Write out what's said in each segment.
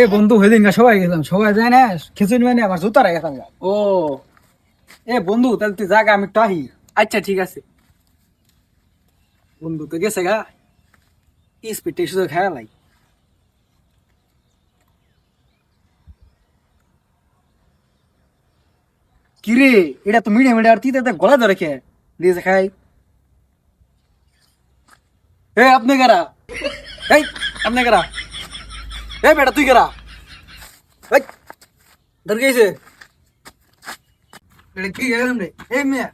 এ বন্ধু হয়ে দিন সবাই গেলাম। সবাই যায় না খিচুড়ি মানে আমার জুতা রেখে গেলাম ও। এ বন্ধু তাহলে তুই জাগা আমি টাহি আচ্ছা ঠিক আছে। বন্ধু তো গেছে গা। স্পিড টেস্ট তো খেলা লাই কিরে এটা তো মিডিয়া মিডিয়া আর তুই তো গলা ধরে কে? দিয়েছে খাই। এ আপনি কারা? এই আপনি কারা? এ বেটা তুই কারা? এই ধর গেছে এটা কি গেলাম রে? এই মেয়ে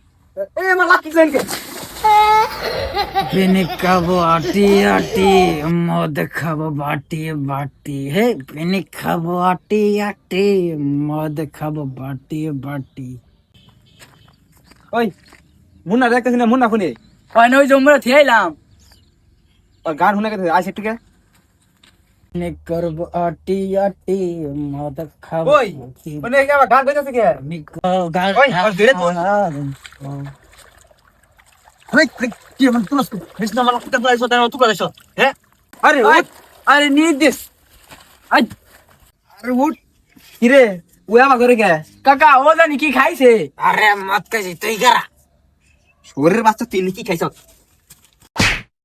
এ আমার লাকি কে? পিনিক খাব আটি আটি মদ খাব বাটি বাটি। হে পিনিক খাব আটি আটি মদ খাব বাটি বাটি। ওই মুন্না দেখতেছি না মুন্না শুনে হয় না ওই জমরা থিয়াইলাম আর গান শুনে গেছে আসে ঠিক আছে পিনিক করব আটি আটি মদ খাব ওই মানে কি আবার গান কইতাছে কে পিনিক খাব গাল ওই, আর ধীরে তো। ওই কি মানে তুই কৃষ্ণ মালা কিটা কইছো তাই তুই কইছো হ্যাঁ আরে ওই আরে নিয়ে দিস আই আরে উঠ কি রে ওই আমার ঘরে কে কাকা ও জানি কি খাইছে আরে মদ খাইছি তুই গারা শরীরের বাচ্চা তুই কি খাইছ